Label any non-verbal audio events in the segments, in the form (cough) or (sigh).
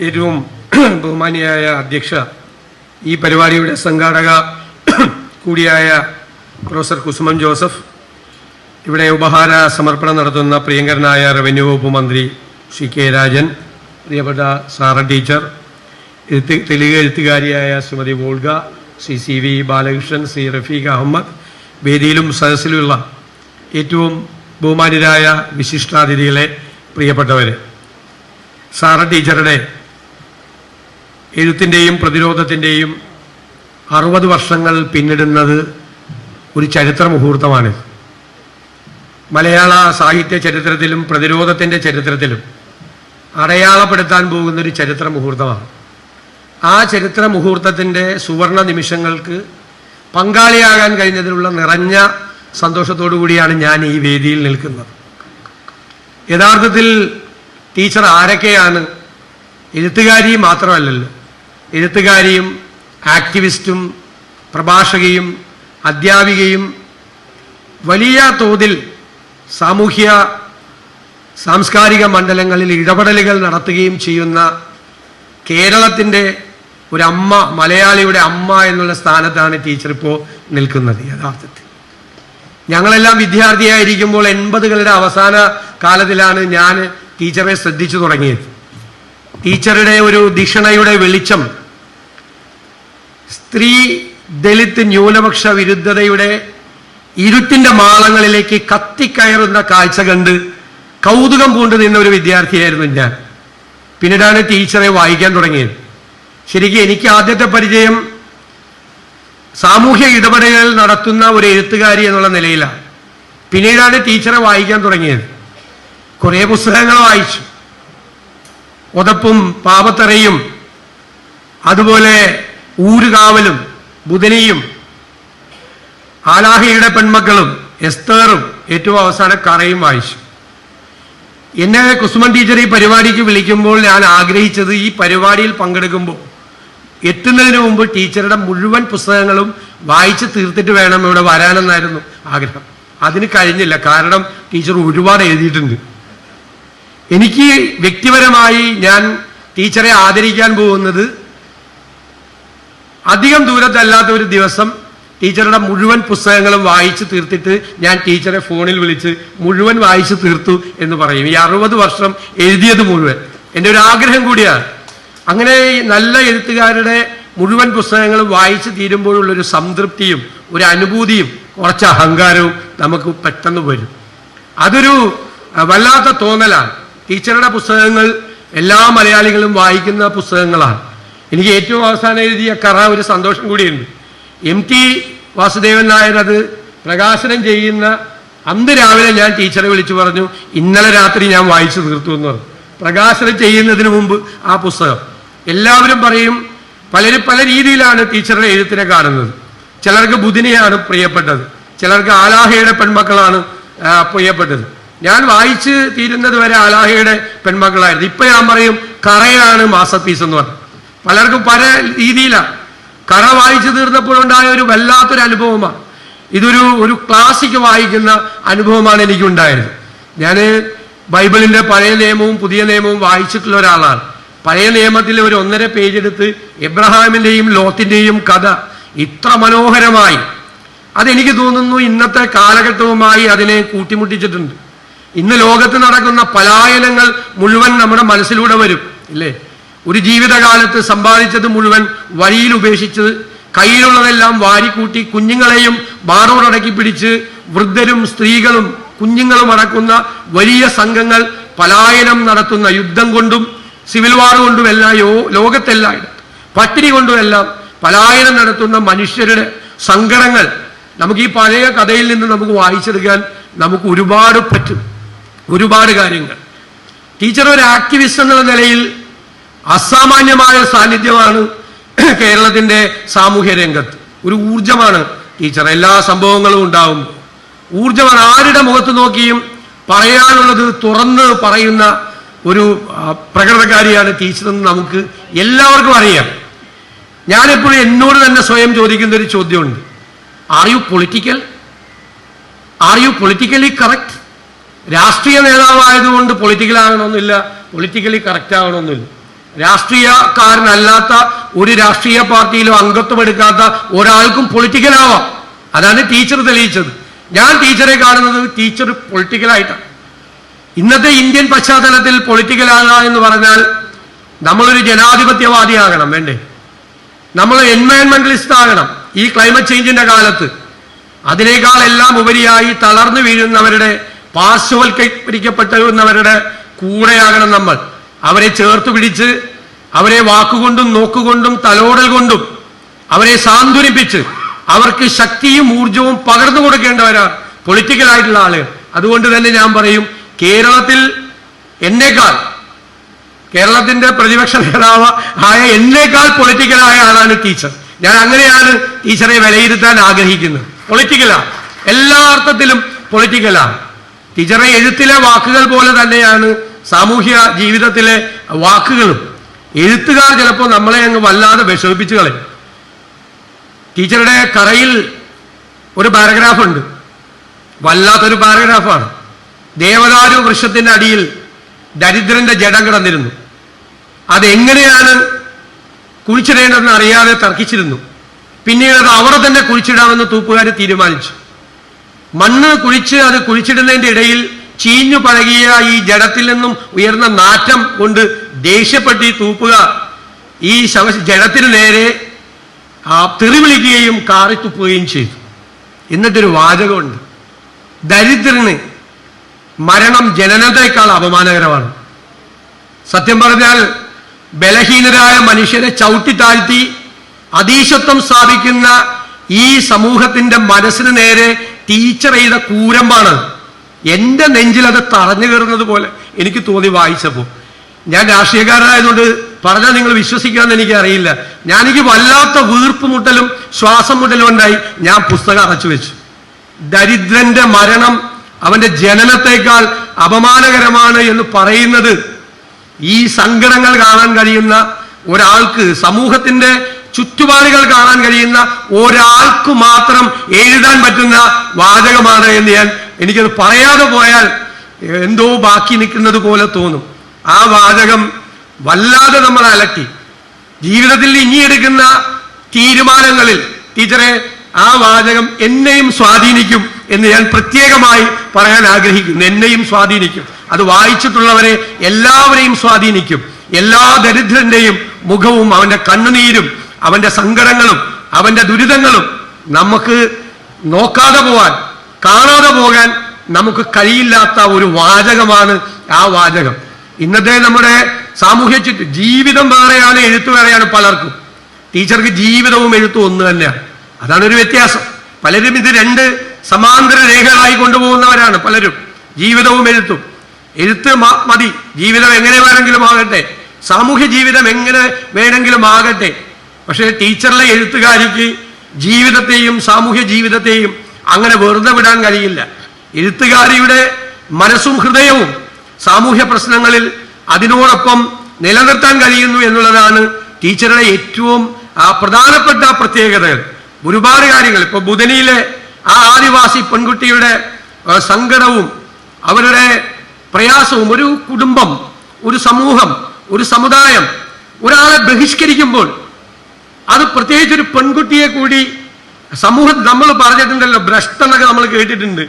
ഏറ്റവും ബഹുമാനിയായ അധ്യക്ഷ ഈ പരിപാടിയുടെ സംഘാടക കൂടിയായ പ്രൊഫസർ കുസുമം ജോസഫ് ഇവിടെ ഉപഹാര സമർപ്പണം നടത്തുന്ന പ്രിയങ്കരനായ റവന്യൂ വകുപ്പ് മന്ത്രി ശ്രീ കെ രാജൻ പ്രിയപ്പെട്ട സാറ ടീച്ചർ എഴുത്ത് തെലുങ്ക് എഴുത്തുകാരിയായ ശ്രീമതി വോൾഗ ശ്രീ സി വി ബാലകൃഷ്ണൻ ശ്രീ റഫീഖ് അഹമ്മദ് വേദിയിലും സദസ്സിലുമുള്ള ഏറ്റവും ബഹുമാനിതരായ വിശിഷ്ടാതിഥികളെ പ്രിയപ്പെട്ടവർ സാറ ടീച്ചറുടെ എഴുത്തിന്റെയും പ്രതിരോധത്തിന്റെയും അറുപത് വർഷങ്ങൾ പിന്നിടുന്നത് ഒരു ചരിത്ര മുഹൂർത്തമാണിത് മലയാള സാഹിത്യ ചരിത്രത്തിലും പ്രതിരോധത്തിന്റെ ചരിത്രത്തിലും അടയാളപ്പെടുത്താൻ പോകുന്ന ഒരു ചരിത്ര മുഹൂർത്തമാണ്. ആ ചരിത്ര മുഹൂർത്തത്തിന്റെ സുവർണ നിമിഷങ്ങൾക്ക് പങ്കാളിയാകാൻ കഴിഞ്ഞതിലുള്ള നിറഞ്ഞ സന്തോഷത്തോടു കൂടിയാണ് ഞാൻ ഈ വേദിയിൽ നിൽക്കുന്നത്. യഥാർത്ഥത്തിൽ ടീച്ചർ ആരൊക്കെയാണ്? എഴുത്തുകാരി മാത്രമല്ലല്ലോ. എഴുത്തുകാരിയും ആക്ടിവിസ്റ്റും പ്രഭാഷകയും അധ്യാപികയും വലിയ തോതിൽ സാമൂഹ്യ സാംസ്കാരിക മണ്ഡലങ്ങളിൽ ഇടപെടലുകൾ നടത്തുകയും ചെയ്യുന്ന കേരളത്തിന്റെ അമ്മ മലയാളിയുടെ അമ്മ എന്നുള്ള സ്ഥാനത്താണ് ടീച്ചർ ഇപ്പോൾ നിൽക്കുന്നത് യഥാർത്ഥത്തിൽ. ഞങ്ങളെല്ലാം വിദ്യാർത്ഥിയായിരിക്കുമ്പോൾ എൺപതുകളുടെ അവസാന കാലത്തിലാണ് ഞാൻ ടീച്ചറെ ശ്രദ്ധിച്ചു തുടങ്ങിയത്. ടീച്ചറുടെ ഒരു ദിക്ഷണയുടെ വെളിച്ചം സ്ത്രീ ദളിത് ന്യൂനപക്ഷ വിരുദ്ധതയുടെ ഇരുട്ടിന്റെ മാളങ്ങളിലേക്ക് കത്തിക്കയറുന്ന കാഴ്ച കണ്ട് കൗതുകം പൂണ്ട് നിന്ന ഒരു വിദ്യാർത്ഥിയായിരുന്നു ഞാൻ. പിന്നീടാണ് ടീച്ചറെ വായിക്കാൻ തുടങ്ങിയത്. ശരിക്കും എനിക്ക് ആദ്യത്തെ പരിചയം സാമൂഹ്യ ഇടപെടലുകൾ നടത്തുന്ന ഒരു എഴുത്തുകാരി എന്നുള്ള നിലയിലാണ്. പിന്നീടാണ് ടീച്ചറെ വായിക്കാൻ തുടങ്ങിയത്. കുറേ പുസ്തകങ്ങൾ വായിച്ചു. ഒതപ്പും പാപത്തറയും അതുപോലെ ഊരുകാവലും ബുധനിയും ആലാഹിയുടെ പെൺമക്കളും എസ്തേറും ഏറ്റവും അവസാന കറയും വായിച്ചു. എന്നെ കുസുമൻ ടീച്ചർ ഈ പരിപാടിക്ക് വിളിക്കുമ്പോൾ ഞാൻ ആഗ്രഹിച്ചത് ഈ പരിപാടിയിൽ പങ്കെടുക്കുമ്പോൾ എത്തുന്നതിന് മുമ്പ് ടീച്ചറുടെ മുഴുവൻ പുസ്തകങ്ങളും വായിച്ച് തീർത്തിട്ട് വേണം ഇവിടെ വരാനെന്നായിരുന്നു ആഗ്രഹം. അതിന് കഴിഞ്ഞില്ല. കാരണം ടീച്ചർ ഒരുപാട് എഴുതിയിട്ടുണ്ട്. എനിക്ക് വ്യക്തിപരമായി ഞാൻ ടീച്ചറെ ആദരിക്കാൻ പോകുന്നത് അധികം ദൂരത്തല്ലാത്ത ഒരു ദിവസം ടീച്ചറുടെ മുഴുവൻ പുസ്തകങ്ങളും വായിച്ചു തീർത്തിട്ട് ഞാൻ ടീച്ചറെ ഫോണിൽ വിളിച്ച് മുഴുവൻ വായിച്ചു തീർത്തു എന്ന് പറയും. ഈ അറുപത് വർഷം എഴുതിയത് മുഴുവൻ. എന്റെ ഒരു ആഗ്രഹം കൂടിയാണ്. അങ്ങനെ നല്ല എഴുത്തുകാരുടെ മുഴുവൻ പുസ്തകങ്ങളും വായിച്ച് തീരുമ്പോഴുള്ളൊരു സംതൃപ്തിയും ഒരു അനുഭൂതിയും കുറച്ച് അഹങ്കാരവും നമുക്ക് പെട്ടെന്ന് വരും. അതൊരു വല്ലാത്ത തോന്നലാണ്. ടീച്ചറുടെ പുസ്തകങ്ങൾ എല്ലാ മലയാളികളും വായിക്കുന്ന പുസ്തകങ്ങളാണ്. എനിക്ക് ഏറ്റവും അവസാനം എഴുതിയ കറ ഒരു സന്തോഷം കൂടിയുണ്ട്. എം ടി വാസുദേവൻ നായർ അത് പ്രകാശനം ചെയ്യുന്ന അന്ന് രാവിലെ ഞാൻ ടീച്ചറെ വിളിച്ചു പറഞ്ഞു ഇന്നലെ രാത്രി ഞാൻ വായിച്ചു തീർത്തു എന്ന് പറഞ്ഞു. പ്രകാശനം ചെയ്യുന്നതിന് മുമ്പ് ആ പുസ്തകം. എല്ലാവരും പറയും പലരും പല രീതിയിലാണ് ടീച്ചറുടെ എഴുത്തിനെ കാണുന്നത്. ചിലർക്ക് ബുധിനെയാണ് പ്രിയപ്പെട്ടത്. ചിലർക്ക് ആലാഹയുടെ പെൺമക്കളാണ് പ്രിയപ്പെട്ടത്. ഞാൻ വായിച്ച് തീരുന്നത് വരെ ആലാഹയുടെ പെൺമക്കളായിരുന്നു. ഇപ്പൊ ഞാൻ പറയും കറയാണ് മാസപ്പീസ് എന്ന് പറഞ്ഞു. പലർക്കും പല രീതിയിലാണ് കറ വായിച്ചു തീർന്നപ്പോഴുണ്ടായ ഒരു വല്ലാത്തൊരു അനുഭവമാണ്. ഇതൊരു ഒരു ക്ലാസിക് വായിക്കുന്ന അനുഭവമാണ് എനിക്കുണ്ടായത്. ഞാൻ ബൈബിളിന്റെ പഴയ നിയമവും പുതിയ നിയമവും വായിച്ചിട്ടുള്ള ഒരാളാണ്. പഴയ നിയമത്തിൽ ഒരു ഒന്നര പേജ് എടുത്ത് എബ്രഹാമിന്റെയും ലോത്തിന്റെയും കഥ ഇത്ര മനോഹരമായി. അതെനിക്ക് തോന്നുന്നു ഇന്നത്തെ കാലഘട്ടവുമായി അതിനെ കൂട്ടിമുട്ടിച്ചിട്ടുണ്ട്. ഇന്ന് ലോകത്ത് നടക്കുന്ന പലായനങ്ങൾ മുഴുവൻ നമ്മുടെ മനസ്സിലൂടെ വരും ഇല്ലേ? ഒരു ജീവിതകാലത്ത് സമ്പാദിച്ചത് മുഴുവൻ വഴിയിൽ ഉപേക്ഷിച്ച് കയ്യിലുള്ളതെല്ലാം വാരിക്കൂട്ടി കുഞ്ഞുങ്ങളെയും ബാറോടടക്കി പിടിച്ച് വൃദ്ധരും സ്ത്രീകളും കുഞ്ഞുങ്ങളും അടക്കുന്ന വലിയ സംഘങ്ങൾ പലായനം നടത്തുന്ന യുദ്ധം കൊണ്ടും സിവിൽ വാർ കൊണ്ടും എല്ലാം യോ ലോകത്തെല്ലായിടത്തും പട്ടിണി കൊണ്ടുമെല്ലാം പലായനം നടത്തുന്ന മനുഷ്യരുടെ സങ്കടങ്ങൾ നമുക്ക് ഈ പഴയ കഥയിൽ നിന്ന് നമുക്ക് വായിച്ചെടുക്കാൻ നമുക്ക് ഒരുപാട് പറ്റും. ഒരുപാട് കാര്യങ്ങൾ. ടീച്ചർ ഒരു ആക്ടിവിസ്റ്റ് എന്നുള്ള നിലയിൽ അസാമാന്യമായ സാന്നിധ്യമാണ് കേരളത്തിന്റെ സാമൂഹ്യ രംഗത്ത്. ഒരു ഊർജമാണ് ടീച്ചർ. എല്ലാ സംഭവങ്ങളും ഉണ്ടാവും. ഊർജമാണ് ആരുടെ മുഖത്ത് നോക്കിയും പറയാനുള്ളത് തുറന്ന് പറയുന്ന ഒരു പ്രകടനകാരിയാണ് ടീച്ചർ എന്ന് നമുക്ക് എല്ലാവർക്കും അറിയാം. ഞാനെപ്പോഴും എന്നോട് തന്നെ സ്വയം ചോദിക്കുന്ന ഒരു ചോദ്യമുണ്ട്. Are you political are you politically correct രാഷ്ട്രീയ നേതാവായതുകൊണ്ട് പൊളിറ്റിക്കൽ ആകണമെന്നില്ല പൊളിറ്റിക്കലി കറക്റ്റ് ആകണമെന്നില്ല. രാഷ്ട്രീയക്കാരനല്ലാത്ത ഒരു രാഷ്ട്രീയ പാർട്ടിയിലും അംഗത്വം എടുക്കാത്ത ഒരാൾക്കും പൊളിറ്റിക്കലാവാം. അതാണ് ടീച്ചർ തെളിയിച്ചത്. ഞാൻ ടീച്ചറെ കാണുന്നത് ടീച്ചർ പൊളിറ്റിക്കലായിട്ടാണ്. ഇന്നത്തെ ഇന്ത്യൻ പശ്ചാത്തലത്തിൽ പൊളിറ്റിക്കലാകുക എന്ന് പറഞ്ഞാൽ നമ്മളൊരു ജനാധിപത്യവാദിയാകണം വേണ്ടേ? നമ്മൾ എൻവയൺമെന്റലിസ്റ്റ് ആകണം ഈ ക്ലൈമറ്റ് ചേഞ്ചിന്റെ കാലത്ത്. അതിനേക്കാൾ എല്ലാം ഉപരിയായി തളർന്നു വീഴുന്നവരുടെ പാർശ്വവൽക്കരിക്കപ്പെട്ടവരുടെ കൂടെയാകണം നമ്മൾ. അവരെ ചേർത്ത് പിടിച്ച് അവരെ വാക്കുകൊണ്ടും നോക്കുകൊണ്ടും തലോടൽ കൊണ്ടും അവരെ സാന്ത്വനിപ്പിച്ച് അവർക്ക് ശക്തിയും ഊർജവും പകർന്നു കൊടുക്കേണ്ടവരാണ് പൊളിറ്റിക്കൽ ആയിട്ടുള്ള ആളുകൾ അതുകൊണ്ട് തന്നെ ഞാൻ പറയും കേരളത്തിൽ എന്നേക്കാൾ കേരളത്തിന്റെ പ്രതിപക്ഷ നേതാവ് ആയ എന്നേക്കാൾ പൊളിറ്റിക്കലായ ആളാണ് ടീച്ചർ ഞാൻ അങ്ങനെയാണ് ടീച്ചറെ വിലയിരുത്താൻ ആഗ്രഹിക്കുന്നത്. പൊളിറ്റിക്കലാണ് എല്ലാ അർത്ഥത്തിലും പൊളിറ്റിക്കലാണ് ടീച്ചറെ എഴുത്തിലെ വാക്കുകൾ പോലെ തന്നെയാണ് സാമൂഹ്യ ജീവിതത്തിലെ വാക്കുകളും എഴുത്തുകാർ ചിലപ്പോൾ നമ്മളെ അങ്ങ് വല്ലാതെ വിഷമിപ്പിച്ചു കളയും. ടീച്ചറുടെ കറയിൽ ഒരു പാരഗ്രാഫ് ഉണ്ട്. വല്ലാത്തൊരു പാരഗ്രാഫാണ് ദേവദാരു വൃക്ഷത്തിന്റെ അടിയിൽ ദരിദ്രന്റെ ജഡം കിടന്നിരുന്നു. അതെങ്ങനെയാണ് കുഴിച്ചിടേണ്ടതെന്ന് അറിയാതെ തർക്കിച്ചിരുന്നു. പിന്നീട് അത് അവിടെ തന്നെ കുഴിച്ചിടാമെന്ന് തൂപ്പുകാർ തീരുമാനിച്ചു. മണ്ണ് കുഴിച്ച് അത് കുഴിച്ചിടുന്നതിന്റെ ഇടയിൽ ചീഞ്ഞു പഴകിയ ഈ ജഡത്തിൽ നിന്നും ഉയർന്ന നാറ്റം കൊണ്ട് ദേഷ്യപ്പെട്ട് തൂപ്പുക. ഈ ശവ ജഡത്തിന് നേരെ ആ തെറിവിളിക്കുകയും കാറിത്തുപ്പുകയും കാറി തുപ്പുകയും ചെയ്തു. എന്നിട്ടൊരു വാചകമുണ്ട്. ദരിദ്രന് മരണം ജനനത്തെക്കാൾ അപമാനകരമാണ്. സത്യം പറഞ്ഞാൽ ബലഹീനരായ മനുഷ്യരെ ചവിട്ടി താഴ്ത്തി അതീശത്വം സ്ഥാപിക്കുന്ന ഈ സമൂഹത്തിന്റെ മനസ്സിന് നേരെ ടീച്ചർ ചെയ്ത കൂരമ്പാണ്. എന്റെ നെഞ്ചിൽ അത് തറഞ്ഞു കയറുന്നത് പോലെ എനിക്ക് തോന്നി വായിച്ചപ്പോൾ ഞാൻ രാഷ്ട്രീയക്കാരനായതുകൊണ്ട് പറഞ്ഞാൽ നിങ്ങൾ വിശ്വസിക്കാമെന്ന് എനിക്ക് അറിയില്ല ഞാൻ എനിക്ക് വല്ലാത്ത വീർപ്പ് മുട്ടലും ശ്വാസം മുട്ടലും ഉണ്ടായി ഞാൻ പുസ്തകം അടച്ചു വെച്ചു. ദരിദ്രന്റെ മരണം അവന്റെ ജനനത്തെക്കാൾ അപമാനകരമാണ് എന്ന് പറയുന്നത് ഈ സങ്കടങ്ങൾ കാണാൻ കഴിയുന്ന ഒരാൾക്ക് സമൂഹത്തിന്റെ ചുറ്റുപാടുകൾ കാണാൻ കഴിയുന്ന ഒരാൾക്ക് മാത്രം എഴുതാൻ പറ്റുന്ന വാചകമാണ് എന്ന് ഞാൻ എനിക്കത് പറയാതെ പോയാൽ എന്തോ ബാക്കി നിൽക്കുന്നത് പോലെ തോന്നും. ആ വാചകം വല്ലാതെ നമ്മൾ അലട്ടി. ജീവിതത്തിൽ ഇനിയെടുക്കുന്ന തീരുമാനങ്ങളിൽ ടീച്ചറെ ആ വാചകം എന്നെയും സ്വാധീനിക്കും എന്ന് ഞാൻ പ്രത്യേകമായി പറയാൻ ആഗ്രഹിക്കുന്നു. എന്നെയും സ്വാധീനിക്കും. അത് വായിച്ചിട്ടുള്ളവരെ എല്ലാവരെയും സ്വാധീനിക്കും. എല്ലാ ദരിദ്രന്റെയും മുഖവും അവന്റെ കണ്ണുനീരും അവന്റെ സങ്കടങ്ങളും അവന്റെ ദുരിതങ്ങളും നമുക്ക് നോക്കാതെ പോവാൻ കാണാതെ പോകാൻ നമുക്ക് കഴിയില്ലാത്ത ഒരു വാചകമാണ് ആ വാചകം. ഇന്നത്തെ നമ്മുടെ സാമൂഹ്യ ജീവിതം വേറെയാണ് എഴുത്ത് വേറെയാണ് പലർക്കും. ടീച്ചർക്ക് ജീവിതവും എഴുത്തും ഒന്ന് തന്നെയാണ്. അതാണ് ഒരു വ്യത്യാസം. പലരും ഇത് രണ്ട് സമാന്തര രേഖകളായി കൊണ്ടുപോകുന്നവരാണ് പലരും. ജീവിതവും എഴുത്തും. എഴുത്ത് മതി. ജീവിതം എങ്ങനെ വേണമെങ്കിലും ആകട്ടെ. സാമൂഹ്യ ജീവിതം എങ്ങനെ വേണമെങ്കിലും ആകട്ടെ. പക്ഷേ ടീച്ചറിലെ എഴുത്തുകാരിക്ക് ജീവിതത്തെയും സാമൂഹ്യ ജീവിതത്തെയും അങ്ങനെ വെറുതെ വിടാൻ കഴിയില്ല. എഴുത്തുകാരിയുടെ മനസ്സും ഹൃദയവും സാമൂഹ്യ പ്രശ്നങ്ങളിൽ അതിനോടൊപ്പം നിലനിർത്താൻ കഴിയുന്നു എന്നുള്ളതാണ് ടീച്ചറുടെ ഏറ്റവും പ്രധാനപ്പെട്ട പ്രത്യേകതകൾ ഒരുപാട് കാര്യങ്ങൾ. ഇപ്പൊ ബുധനിയിലെ ആ ആദിവാസി പെൺകുട്ടിയുടെ സങ്കടവും അവരുടെ പ്രയാസവും ഒരു കുടുംബം ഒരു സമൂഹം ഒരു സമുദായം ഒരാളെ ബഹിഷ്കരിക്കുമ്പോൾ അത് പ്രത്യേകിച്ച് ഒരു പെൺകുട്ടിയെ കൂടി സമൂഹം നമ്മൾ പറഞ്ഞിട്ടുണ്ടല്ലോ ഭ്രഷ്ട എന്നൊക്കെ നമ്മൾ കേട്ടിട്ടുണ്ട്.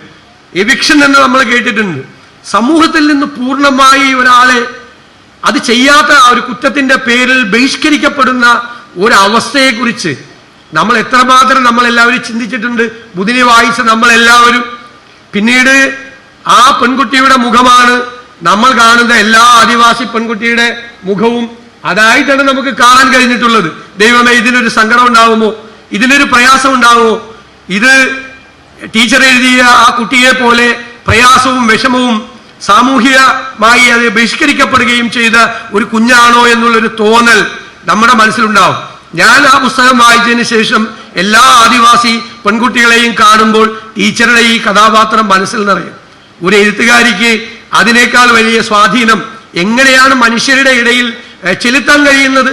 എവിക്ഷൻ എന്ന് നമ്മൾ കേട്ടിട്ടുണ്ട്. സമൂഹത്തിൽ നിന്ന് പൂർണമായി ഒരാളെ അത് ചെയ്യാത്ത ഒരു കുറ്റത്തിന്റെ പേരിൽ ബഹിഷ്കരിക്കപ്പെടുന്ന ഒരവസ്ഥയെക്കുറിച്ച് നമ്മൾ എത്രമാത്രം നമ്മൾ എല്ലാവരും ചിന്തിച്ചിട്ടുണ്ട്. ബുധിനെ വായിച്ച നമ്മൾ എല്ലാവരും പിന്നീട് ആ പെൺകുട്ടിയുടെ മുഖമാണ് നമ്മൾ കാണുന്ന എല്ലാ ആദിവാസി പെൺകുട്ടിയുടെ മുഖവും. അതായിട്ടാണ് നമുക്ക് കാണാൻ കഴിഞ്ഞിട്ടുള്ളത്. ദൈവമേ ഇതിനൊരു സങ്കടം ഉണ്ടാവുമോ? ഇതിനൊരു പ്രയാസം ഉണ്ടാവുമോ ഇത് ടീച്ചർ എഴുതിയ ആ കുട്ടിയെ പോലെ പ്രയാസവും വിഷമവും സാമൂഹികമായി അത് ബഹിഷ്കരിക്കപ്പെടുകയും ചെയ്ത ഒരു കുഞ്ഞാണോ എന്നുള്ളൊരു തോന്നൽ നമ്മുടെ മനസ്സിലുണ്ടാവും. ഞാൻ ആ പുസ്തകം വായിച്ചതിന് ശേഷം എല്ലാ ആദിവാസി പെൺകുട്ടികളെയും കാണുമ്പോൾ ടീച്ചറുടെ ഈ കഥാപാത്രം മനസ്സിൽ നിറയും. ഒരു എഴുത്തുകാരിക്ക് അതിനേക്കാൾ വലിയ സ്വാധീനം എങ്ങനെയാണ് മനുഷ്യരുടെ ഇടയിൽ ചെലുത്താൻ കഴിയുന്നത്?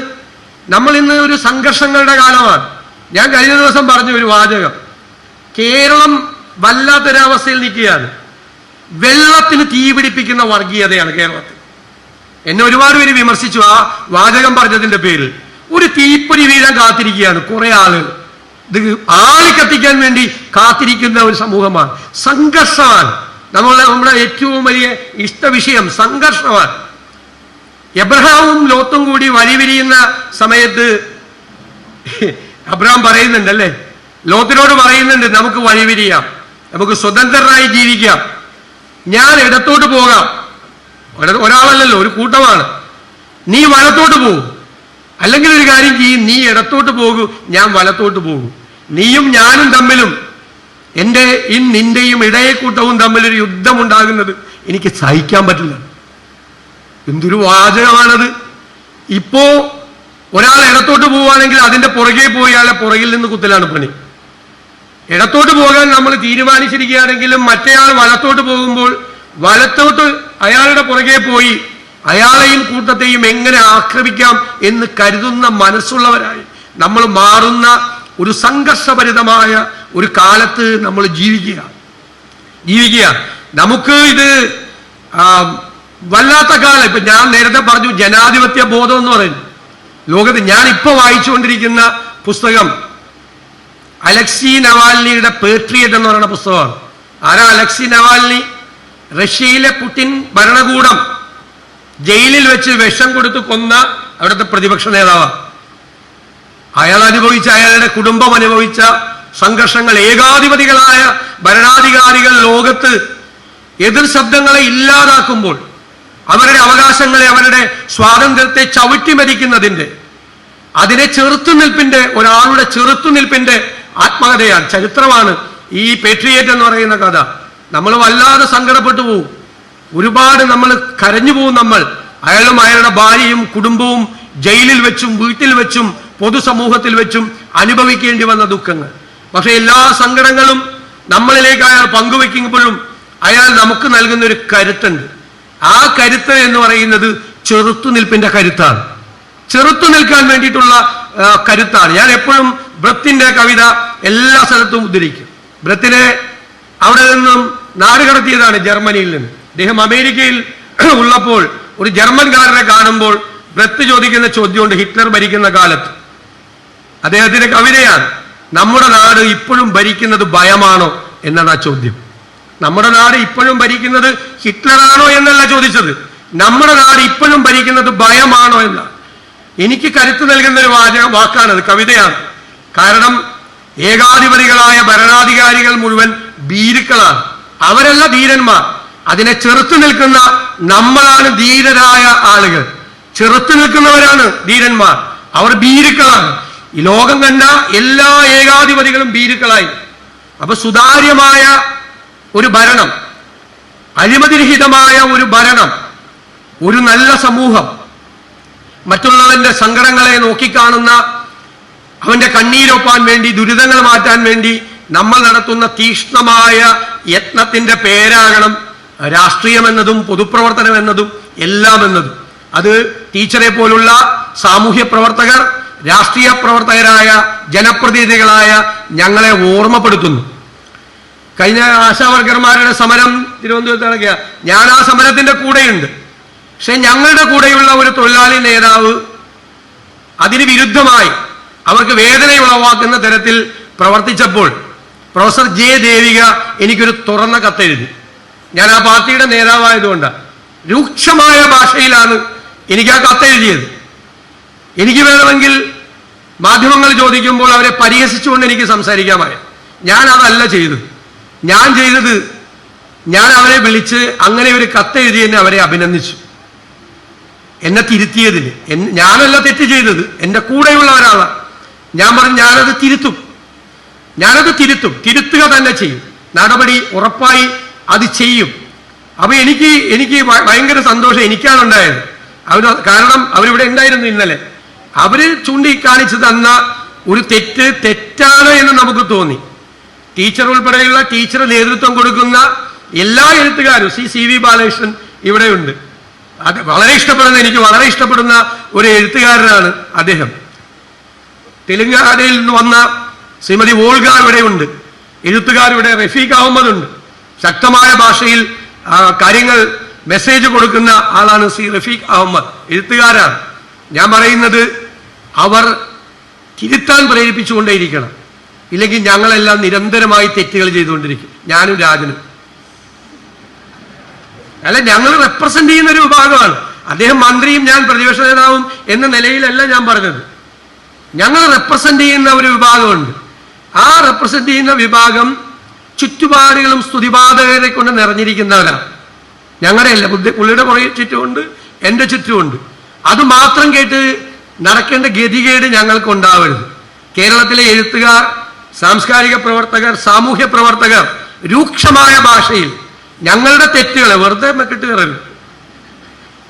നമ്മൾ ഇന്ന് ഒരു സംഘർഷങ്ങളുടെ കാലമാണ്. ഞാൻ കഴിഞ്ഞ ദിവസം പറഞ്ഞു ഒരു വാചകം. കേരളം വല്ലാത്തൊരവസ്ഥയിൽ നിൽക്കുകയാണ്. വെള്ളത്തിന് തീപിടിപ്പിക്കുന്ന വർഗീയതയാണ് കേരളത്തിൽ. എന്നെ ഒരുപാട് പേര് വിമർശിച്ചു ആ വാചകം പറഞ്ഞതിന്റെ പേരിൽ. ഒരു തീപ്പൊരി വീഴാൻ കാത്തിരിക്കുകയാണ് കുറെ ആളുകൾ. ഇത് ആളി കത്തിക്കാൻ വേണ്ടി കാത്തിരിക്കുന്ന ഒരു സമൂഹമാണ്. സംഘർഷമാണ്. നമ്മളെ നമ്മുടെ ഏറ്റവും വലിയ ഇഷ്ടവിഷയം സംഘർഷമാണ്. എബ്രഹാമും ലോത്തും കൂടി വഴിവിരിയുന്ന സമയത്ത് അബ്രഹാം പറയുന്നുണ്ടല്ലേ? ലോത്തിനോട് പറയുന്നുണ്ട് നമുക്ക് വഴിവിരിയാം നമുക്ക് സ്വതന്ത്രരായി ജീവിക്കാം. ഞാൻ ഇടത്തോട്ട് പോകാം. ഒര- ഒരാളല്ലല്ലോ ഒരു കൂട്ടമാണ്. നീ വലത്തോട്ട് പോകും അല്ലെങ്കിൽ ഒരു കാര്യം ചെയ്യും. നീ ഇടത്തോട്ട് പോകൂ ഞാൻ വലത്തോട്ട് പോകും. നീയും ഞാനും തമ്മിലും എന്റെ ഈ നിന്റെയും ഇടയക്കൂട്ടവും തമ്മിലൊരു യുദ്ധമുണ്ടാകുന്നത് എനിക്ക് സഹിക്കാൻ പറ്റില്ല. എന്തൊരു വാചകമാണത്. ഇപ്പോ ഒരാൾ ഇടത്തോട്ട് പോവുകയാണെങ്കിൽ അതിന്റെ പുറകെ പോയി അയാളെ പുറകിൽ നിന്ന് കുത്തലാണ് പണി. ഇടത്തോട്ട് പോകാൻ നമ്മൾ തീരുമാനിച്ചിരിക്കുകയാണെങ്കിലും മറ്റേയാൾ വലത്തോട്ട് പോകുമ്പോൾ വലത്തോട്ട് അയാളുടെ പുറകെ പോയി അയാളെയും കൂട്ടത്തെയും എങ്ങനെ ആക്രമിക്കാം എന്ന് കരുതുന്ന മനസ്സുള്ളവരായി നമ്മൾ മാറുന്ന ഒരു സംഘർഷഭരിതമായ ഒരു കാലത്ത് നമ്മൾ ജീവിക്കുക. ജീവിക്കുക. നമുക്ക് ഇത് വല്ലാത്ത കാലം. ഇപ്പൊ ഞാൻ നേരത്തെ പറഞ്ഞു ജനാധിപത്യ ബോധം എന്ന് പറയുന്നു ലോകത്ത് ഞാൻ ഇപ്പൊ വായിച്ചുകൊണ്ടിരിക്കുന്ന പുസ്തകം അലക്സി നവാൽനിയുടെ പേട്രിയറ്റ് എന്ന് പറയുന്ന പുസ്തകമാണ്. ആരാ അലക്സി നവാൽനി റഷ്യയിലെ പുടിൻ ഭരണകൂടം ജയിലിൽ വെച്ച് വിഷം കൊടുത്ത് കൊന്ന അവിടുത്തെ പ്രതിപക്ഷ നേതാവാണ് അയാൾ അനുഭവിച്ച അയാളുടെ കുടുംബം അനുഭവിച്ച സംഘർഷങ്ങൾ ഏകാധിപതികളായ ഭരണാധികാരികൾ ലോകത്ത് എതിർ ശബ്ദങ്ങളെ ഇല്ലാതാക്കുമ്പോൾ അവരുടെ അവകാശങ്ങളെ അവരുടെ സ്വാതന്ത്ര്യത്തെ ചവിട്ടിമരിക്കുന്നതിന്റെ അതിനെ ചെറുത്തുനിൽപ്പിന്റെ ഒരാളുടെ ചെറുത്തുനിൽപ്പിന്റെ ആത്മകഥയാണ് ചരിത്രമാണ് ഈ പേട്രിയേറ്റ് എന്ന് പറയുന്ന കഥ. നമ്മൾ വല്ലാതെ സങ്കടപ്പെട്ടു പോകും ഒരുപാട് നമ്മൾ കരഞ്ഞു പോകും നമ്മൾ. അയാളും അയാളുടെ ഭാര്യയും കുടുംബവും ജയിലിൽ വെച്ചും വീട്ടിൽ വെച്ചും പൊതുസമൂഹത്തിൽ വെച്ചും അനുഭവിക്കേണ്ടി വന്ന ദുഃഖങ്ങൾ. പക്ഷെ എല്ലാ സങ്കടങ്ങളും നമ്മളിലേക്ക് അയാൾ പങ്കുവെക്കുമ്പോഴും അയാൾ നമുക്ക് നൽകുന്ന ഒരു കരുത്തുണ്ട്. ആ കരുത്ത് എന്ന് പറയുന്നത് ചെറുത്തുനിൽപ്പിന്റെ കരുത്താണ്. ചെറുത്തു നിൽക്കാൻ വേണ്ടിയിട്ടുള്ള കരുത്താണ്. ഞാൻ എപ്പോഴും ബ്രത്തിന്റെ കവിത എല്ലാ സ്ഥലത്തും ഉദ്ധരിക്കും. ബ്രത്തിനെ അവിടെ നിന്നും നാട് കടത്തിയതാണ് ജർമ്മനിയിൽ നിന്ന്. അദ്ദേഹം അമേരിക്കയിൽ (clears throat) ഉള്ളപ്പോൾ ഒരു ജർമ്മൻകാരനെ കാണുമ്പോൾ ബ്രത്ത് ചോദിക്കുന്ന ചോദ്യമുണ്ട് ഹിറ്റ്ലർ ഭരിക്കുന്ന കാലത്ത്. അദ്ദേഹത്തിന്റെ കവിതയാണ് നമ്മുടെ നാട് ഇപ്പോഴും ഭരിക്കുന്നത് ഭയമാണോ? എന്നാണ് ആ ചോദ്യം. നമ്മുടെ നാട് ഇപ്പോഴും ഭരിക്കുന്നത് ഹിറ്റ്ലറാണോ? എന്നല്ല ചോദിച്ചത്. നമ്മുടെ നാട് ഇപ്പോഴും ഭരിക്കുന്നത് ഭയമാണോ? എന്നാണ്. എനിക്ക് കരുത്ത് നൽകുന്ന ഒരു വാചക വാക്കാണത് കവിതയാണ്. കാരണം ഏകാധിപതികളായ ഭരണാധികാരികൾ മുഴുവൻ ഭീരുക്കളാണ്. അവരല്ല ധീരന്മാർ. അതിനെ ചെറുത്തു നിൽക്കുന്ന നമ്മളാണ് ധീരരായ ആളുകൾ. ചെറുത്തു നിൽക്കുന്നവരാണ് ധീരന്മാർ. അവർ ഭീരുക്കളാണ്. ഈ ലോകം കണ്ട എല്ലാ ഏകാധിപതികളും ഭീരുക്കളായി. അപ്പൊ സുതാര്യമായ ഒരു ഭരണം അഴിമതിരഹിതമായ ഒരു ഭരണം ഒരു നല്ല സമൂഹം മറ്റുള്ളവന്റെ സങ്കടങ്ങളെ നോക്കിക്കാണുന്ന അവന്റെ കണ്ണീരൊപ്പാൻ വേണ്ടി ദുരിതങ്ങൾ മാറ്റാൻ വേണ്ടി നമ്മൾ നടത്തുന്ന തീക്ഷ്ണമായ യത്നത്തിന്റെ പേരാകണം രാഷ്ട്രീയം എന്നതും പൊതുപ്രവർത്തനം എന്നതും എല്ലാം എന്നതും അത് ടീച്ചറെ പോലുള്ള സാമൂഹ്യ പ്രവർത്തകർ രാഷ്ട്രീയ പ്രവർത്തകരായ ജനപ്രതിനിധികളായ ഞങ്ങളെ ഓർമ്മപ്പെടുത്തുന്നു. കഴിഞ്ഞ ആശാവർക്കർമാരുടെ സമരം തിരുവനന്തപുരത്ത് ഞാൻ ആ സമരത്തിന്റെ കൂടെയുണ്ട്. പക്ഷെ ഞങ്ങളുടെ കൂടെയുള്ള ഒരു തൊഴിലാളി നേതാവ് അതിന് വിരുദ്ധമായി അവർക്ക് വേദന ഉളവാക്കുന്ന തരത്തിൽ പ്രവർത്തിച്ചപ്പോൾ പ്രൊഫസർ ജെ ദേവിക എനിക്കൊരു തുറന്ന കത്തെഴുതി. ഞാൻ ആ പാർട്ടിയുടെ നേതാവായതുകൊണ്ട്. രൂക്ഷമായ ഭാഷയിലാണ് എനിക്ക് ആ കത്തെഴുതിയത്. എനിക്ക് വേണമെങ്കിൽ മാധ്യമങ്ങൾ ചോദിക്കുമ്പോൾ അവരെ പരിഹസിച്ചുകൊണ്ട് എനിക്ക് സംസാരിക്കാമായ ഞാൻ അതല്ല ചെയ്തത്. ഞാൻ ചെയ്തത് ഞാൻ അവരെ വിളിച്ച് അങ്ങനെ ഒരു കത്തെഴുതി എന്നെ അവരെ അഭിനന്ദിച്ചു. എന്നെ തിരുത്തിയതിന് ഞാനല്ല തെറ്റ് ചെയ്തത്. എന്റെ കൂടെയുള്ള ഒരാളാണ് ഞാൻ പറഞ്ഞു ഞാനത് തിരുത്തും. ഞാനത് തിരുത്തും. തിരുത്തുക തന്നെ ചെയ്യും. നടപടി ഉറപ്പായി അത് ചെയ്യും. അപ്പൊ എനിക്ക് എനിക്ക് ഭയങ്കര സന്തോഷം എനിക്കാണ് ഉണ്ടായത്. അവർ കാരണം അവരിവിടെ ഉണ്ടായിരുന്നു ഇന്നലെ. അവർ ചൂണ്ടിക്കാണിച്ചു തന്ന ഒരു തെറ്റ് തെറ്റാണ് എന്ന് നമുക്ക് തോന്നി. ടീച്ചർ ഉൾപ്പെടെയുള്ള ടീച്ചർ നേതൃത്വം കൊടുക്കുന്ന എല്ലാ എഴുത്തുകാരും സി. സി. വി. ബാലകൃഷ്ണൻ ഇവിടെയുണ്ട്. അത് വളരെ ഇഷ്ടപ്പെടുന്ന എനിക്ക് വളരെ ഇഷ്ടപ്പെടുന്ന ഒരു എഴുത്തുകാരനാണ് അദ്ദേഹം. തെലുങ്കാനയിൽ നിന്ന് വന്ന ശ്രീമതി വോൾഗ ഇവിടെയുണ്ട്. എഴുത്തുകാർ ഇവിടെ റഫീഖ് അഹമ്മദ് ഉണ്ട് ശക്തമായ ഭാഷയിൽ കാര്യങ്ങൾ മെസ്സേജ് കൊടുക്കുന്ന ആളാണ് സി റഫീഖ് അഹമ്മദ് എഴുത്തുകാരാണ്. ഞാൻ പറയുന്നത് അവർ തിരുത്താൻ പ്രേരിപ്പിച്ചുകൊണ്ടേയിരിക്കണം. ഇല്ലെങ്കിൽ ഞങ്ങളെല്ലാം നിരന്തരമായി തെറ്റുകൾ ചെയ്തുകൊണ്ടിരിക്കും. ഞാനും രാജനും. അല്ല ഞങ്ങൾ റെപ്രസെന്റ് ചെയ്യുന്ന ഒരു വിഭാഗമാണ്. അദ്ദേഹം മന്ത്രിയും ഞാൻ പ്രതിപക്ഷ നേതാവും എന്ന നിലയിലല്ല ഞാൻ പറഞ്ഞത്. ഞങ്ങൾ റെപ്രസെന്റ് ചെയ്യുന്ന ഒരു വിഭാഗമുണ്ട്. ആ റെപ്രസെന്റ് ചെയ്യുന്ന വിഭാഗം ചുറ്റുപാടുകളും സ്തുതിപാതകരെ കൊണ്ട് നിറഞ്ഞിരിക്കുന്നവരാണ്. ഞങ്ങളുടെ അല്ല ബുദ്ധി പുള്ളിയുടെ പുറകെ ചുറ്റുമുണ്ട് എന്റെ ചുറ്റുമുണ്ട്. അത് മാത്രം കേട്ട് നടക്കേണ്ട ഗതികേട് ഞങ്ങൾക്ക് ഉണ്ടാവരുത്. കേരളത്തിലെ എഴുത്തുകാർ സാംസ്കാരിക പ്രവർത്തകർ സാമൂഹ്യ പ്രവർത്തകർ രൂക്ഷമായ ഭാഷയിൽ ഞങ്ങളുടെ തെറ്റുകളെ വെറുതെ മെക്കിട്ട് കയറരുത്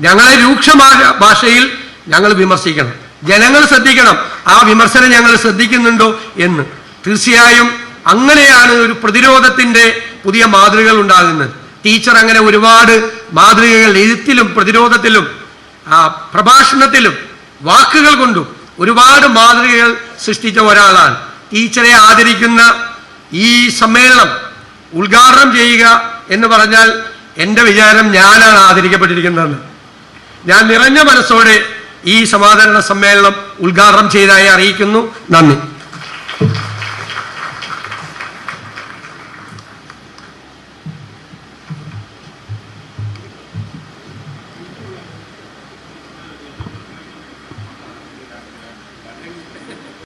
ഞങ്ങളെ രൂക്ഷമായ ഭാഷയിൽ ഞങ്ങൾ വിമർശിക്കണം. ജനങ്ങൾ ശ്രദ്ധിക്കണം. ആ വിമർശനം ഞങ്ങൾ ശ്രദ്ധിക്കുന്നുണ്ടോ എന്ന്. തീർച്ചയായും അങ്ങനെയാണ് ഒരു പ്രതിരോധത്തിന്റെ പുതിയ മാതൃകകൾ ഉണ്ടാകുന്നത്. ടീച്ചർ അങ്ങനെ ഒരുപാട് മാതൃകകൾ എഴുത്തിലും പ്രതിരോധത്തിലും പ്രഭാഷണത്തിലും വാക്കുകൾ കൊണ്ടും ഒരുപാട് മാതൃകകൾ സൃഷ്ടിച്ച ഒരാളാണ്. ടീച്ചറെ ആദരിക്കുന്ന ഈ സമ്മേളനം ഉദ്ഘാടനം ചെയ്യുക എന്ന് പറഞ്ഞാൽ എന്റെ വിചാരം ഞാനാണ് ആദരിക്കപ്പെട്ടിരിക്കുന്നതെന്ന് ഞാൻ നിറഞ്ഞ മനസ്സോടെ ഈ സമാധാന സമ്മേളനം ഉദ്ഘാടനം ചെയ്തതായി അറിയിക്കുന്നു. നന്ദി.